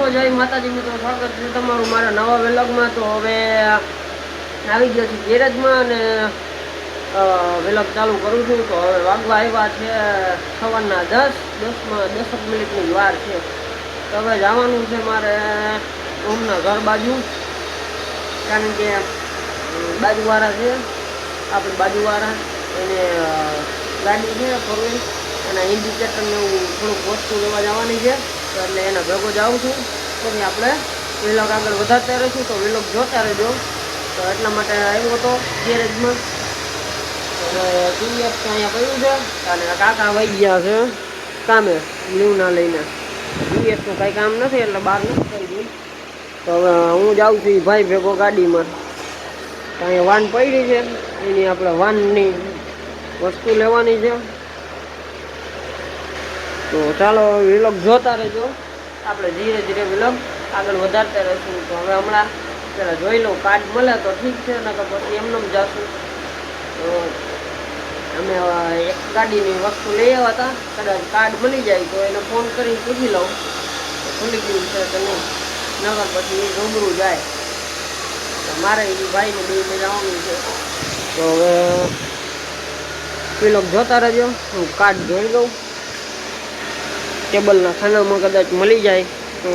તો જય માતાજી મિત્રો, સ્વાગત છે તમારું મારા નવા વેલગમાં. તો હવે આવી ગયો છે ગેરેજમાં અને વેલગ ચાલુ કરું છું. તો હવે વાગવા આવ્યા છે સવારના દસ, દસમાં દસક મિનિટની વાર છે. તો હવે જવાનું છે મારે રૂમના ઘર બાજુ. કારણ કે બાજુવાળા છે, આપણે બાજુવાળા. એને ગાડી છે ફોર અને ઇન્ડિકેટરને એવું થોડુંક વસ્તુ લેવા જવાની છે. તો એટલે એના ભેગો જાઉં છું. પછી આપણે વિલોગ આગળ વધારતા રહીશું. તો વિલોગ જોતા રહેજો. તો એટલા માટે આવ્યો હતો ગેરેજમાં. હવે ટીવીએસ તો અહીંયા પડ્યું છે. અને કાકા વહી છે કામે લીવના લઈને. ટીવીએસનું કાંઈ કામ નથી, એટલે બહાર નથી કરી દઉં તો હવે હું જાઉં છું ભાઈ ભેગો ગાડીમાં. તો અહીંયા વાન પડી છે. એની આપણે વાનની વસ્તુ લેવાની છે. તો ચાલો વિલોગ જોતા રહેજો. આપણે ધીરે ધીરે વિલોગ આગળ વધારતા રહીશું. તો હવે હમણાં પેલા જોઈ લઉં કાર્ડ મળે તો ઠીક છે, નકર પછી એમને જ જાશું. તો અમે એક ગાડીની વસ્તુ લઈ આવ્યા હતા. કદાચ કાર્ડ મળી જાય તો એને ફોન કરીને પૂછી લઉં. ખુલી ગયું છે કે નહીં? નગર પછી એ રૂબરૂ જાય. મારે એ ભાઈને બે જવાનું છે. તો હવે પેલો જોતા રહેજો. હું કાર્ડ જોઈ લઉં. ટેબલના ખાનામાં કદાચ મળી જાય તો.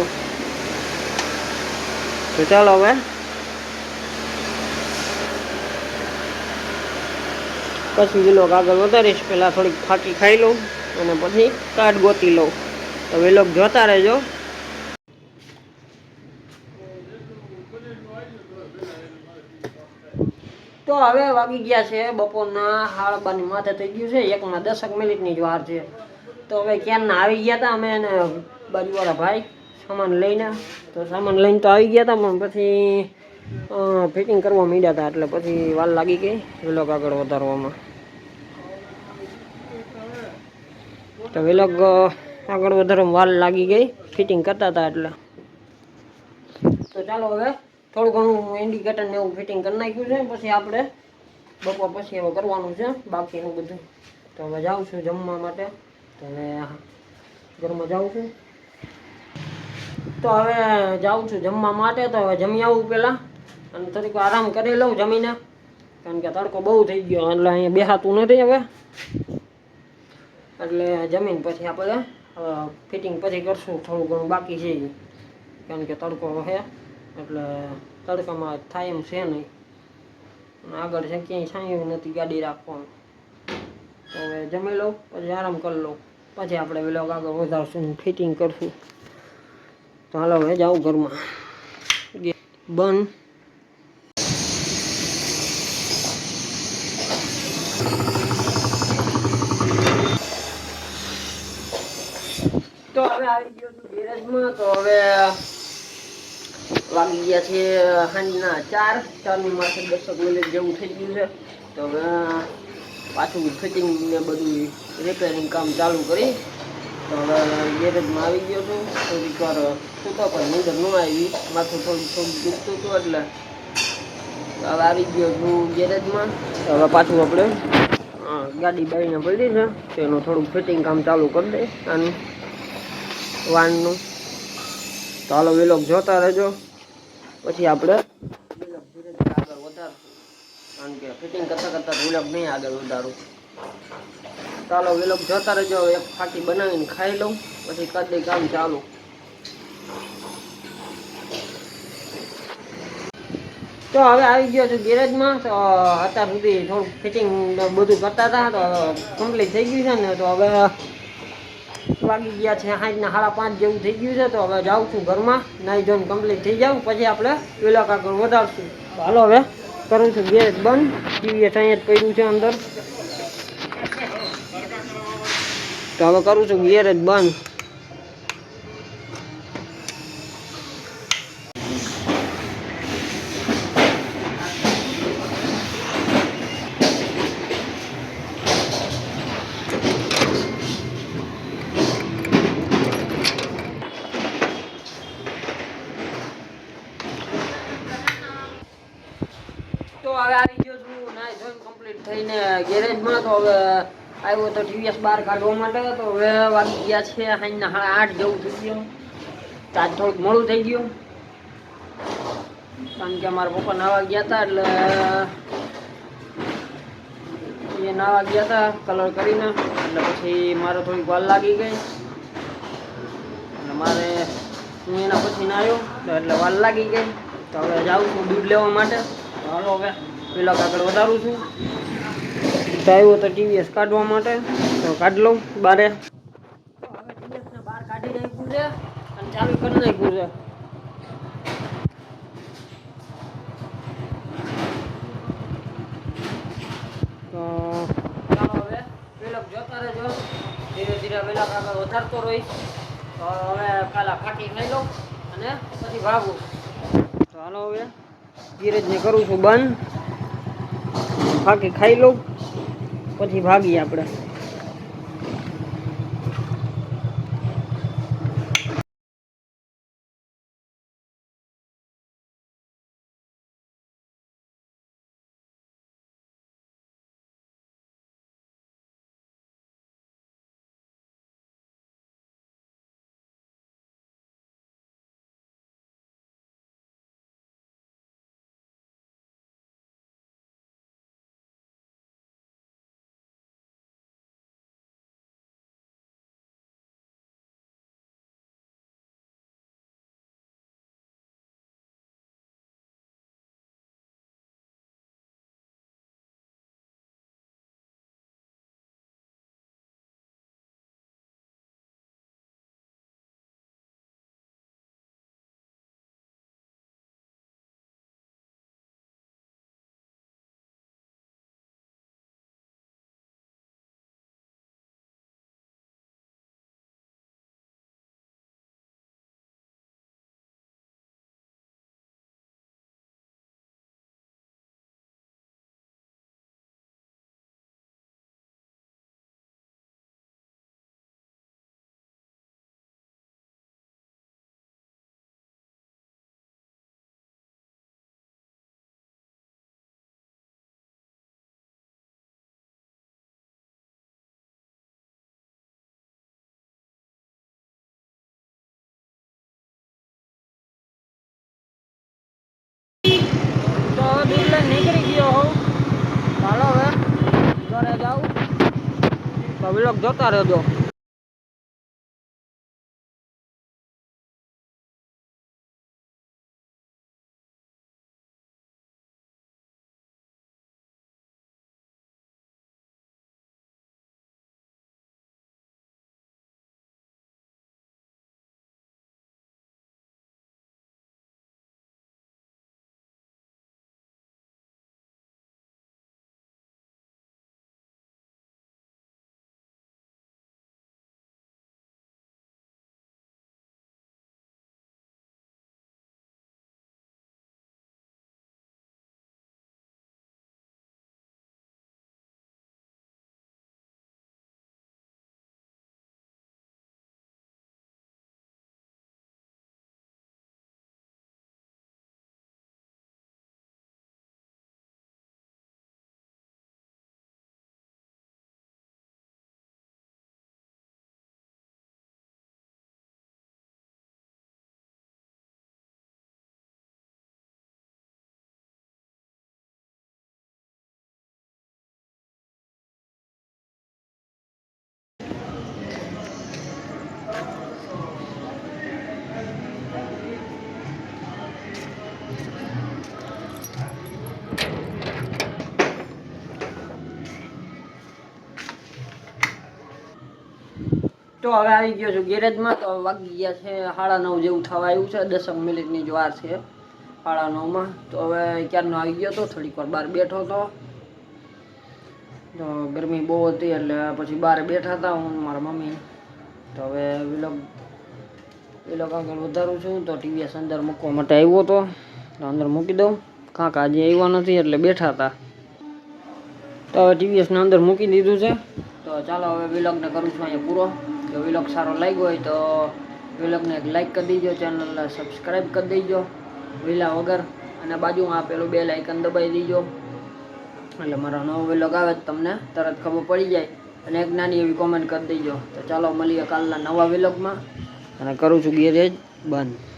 ચાલો હવે. પછી વિલોગ આગળ વધારીશ. પહેલાં થોડીક ફાંકી ખાઈ લઉં અને પછી કાર્ડ ગોતી લઉં. તો વિલોગ જોતા રહેજો. તો હવે વાગી ગયા છે બપોરના હાળબાની માથે થઈ ગયું છે. એકમાં દસક મિનિટની જ વાર છે. તો હવે ક્યારના આવી ગયા હતા અમે એને બાજુવાળા ભાઈ સામાન લઈને, તો સામાન લઈને તો આવી ગયા હતા પણ પછી ફિટિંગ કરવા માંડ્યા હતા એટલે પછી વાર લાગી ગઈ વિલોગ આગળ વધારવામાં. તો વિલોગ આગળ વધારવામાં વાર લાગી ગઈ ફિટિંગ કરતા હતા એટલે. તો ચાલો હવે થોડું ઘણું ઇન્ડિકેટર ને એવું ફિટિંગ કરી નાખ્યું છે, પછી આપણે બપોર પછી હવે કરવાનું છે, બાકીનું બધું. તો હવે જાઉં છું જમવા માટે. તો હવે ઘરમાં જાઉં છું? તો હવે જાઉં છું જમવા માટે, તો હવે જમી આવું પહેલાં અને થોડીક આરામ કરી લઉં જમીને. કારણ કે તડકો બહુ થઈ ગયો, એટલે અહીંયા બેહાતું નથી હવે. એટલે જમીન પછી આપણે ફિટિંગ પછી કરશું, થોડું ઘણું બાકી છે કારણ કે તડકો છે, એટલે તડકામાં થાય એમ છે નહીં. આગળ છે, ક્યાંય છાંયું નથી ગાડી રાખવાનું. તો હવે જમી લઉં પછી આરામ કરી લઉં પછી આપણે વેલોગ આગળ વધારશું ફિટિંગ કરશું. તો હાલો, હવે જાઉં ઘરમાં. બંધ. તો હવે આવી ગયો છું ગેરેજમાં. તો હવે વાગી ગયા છે સાંજના ચાર. ચારની માથે દસક મિનિટ જેવું થઈ ગયું છે. તો હવે પાછું ફિટિંગ ને બધું રિપેરિંગ કામ ચાલુ કરી. તો હવે ગેરેજમાં આવી ગયો છું. થોડીક વાર સૂતો પણ નીંદર ન આવી. માથું થોડું થોડું દુખતું હતું એટલે હવે આવી ગયો છું ગેરેજમાં હવે પાછું આપણે ગાડી બાઈને પડી છે. તેનું થોડુંક ફિટિંગ કામ ચાલુ કરી દે આનું વાનનું. તો હાલો વિલોગ જોતા રહેજો. પછી આપણે વિલોક ધીરે ધીરે આગળ વધારશું. કારણ કે ફિટિંગ કરતાં કરતાં વિલોગ નહીં આગળ વધારું. ચાલો, વિલોગ જોતા રહેજો. એક ફાટી બનાવીને ખાઈ લઉં, પછી કરી દઈ કામ ચાલુ. તો હવે આવી ગયો છું ગેરેજમાં. તો અત્યાર સુધી થોડું ફિટિંગ બધું કરતા હતા. તો કમ્પ્લીટ થઈ ગયું છે ને, તો હવે વાગી ગયા છે સાંજના સાડા પાંચ જેવું થઈ ગયું છે. તો હવે જાઉં છું ઘરમાં. નાઈ ધોઈને કમ્પ્લીટ થઈ જાઉં. પછી આપણે વિલોક આગળ વધારશું. હાલો હવે. કરું છું, ગેસ બંધ. ટીવીએસ અહીંયા પડ્યું છે અંદર. તો હવે કરું છું, ગેરેજ બંધ. છું કમ્પ્લીટ થઈને ગેરેજમાં તો હવે આવ્યો તો ટીવીએસ બહાર કાઢવા માટે, તો હવે વાગી ગયા છે સાંજના સાડા આઠ જેવું થઈ ગયું. આજ થોડુંક મોડું થઈ ગયું. કારણ કે મારા પપ્પા નાવા ગયા હતા, એટલે એ નાવા ગયા હતા કલર કરીને, એટલે પછી મારે થોડીક વાર લાગી ગઈ. એટલે મારે હું એના પછી ના આવ્યો એટલે વાર લાગી ગઈ. તો હવે જાઉં છું દૂધ લેવા માટે. ચાલો હવે. પેલા આગળ વધારું છું. તો તો ટીવીએસ કાઢવા માટે. તો કાઢ લઉં બારે. બહાર કાઢી ધીરે ધીરે વેલા આગળ વધારતો રહીશ. તો હવે પેલા ફાટી ખાઈ લઉં અને પછી ભાગું. તો હાલો હવે, ધીરજને કરું છું બંધ. ફાકી ખાઈ લઉં પછી ભાગીએ આપણે. લઈને નીકળી ગયો હોઉં. ચાલો હવે ઘરે જાઉં. તો વિલોક જોતા રહેજો. તો હવે આવી ગયો છું ગેરેજમાં, તો વાગી ગયા છે સાડા નવ જેવું થવા આવ્યું છે, દસક મિનિટની જ વાર છે સાડા નવમાં. તો હવે ક્યારનો આવી ગયો હતો થોડીક વાર બહાર બેઠો હતો તો ગરમી બહુ હતી એટલે પછી બહાર બેઠા હતા હું મારા મમ્મી. તો હવે વિલોગ વિલોગ આગળ વધારું છું, તો ટીવીએસ અંદર મૂકવા માટે આવ્યો હતો તો અંદર મૂકી દઉં. કાંક આજે આવ્યા નથી એટલે બેઠા હતા. તો હવે ટીવીએસને અંદર મૂકી દીધું છે. તો ચાલો હવે વિલોગને કરું છું અહીંયા પૂરો. જો વિલોગ સારો લાગ્યો હોય તો વિલોગને લાઈક કરી દેજો ચેનલને સબસ્ક્રાઈબ કરી દેજો, વિલા વગર. અને બાજુમાં આપેલું બે લાઇકન દબાવી દેજો. એટલે મારો નવો વિલોગ આવે તમને તરત ખબર પડી જાય. અને એક નાની એવી કોમેન્ટ કરી દેજો. તો ચાલો મળીએ કાલના નવા વિલોગમાં અને કરું છું ગેરેજ બંધ.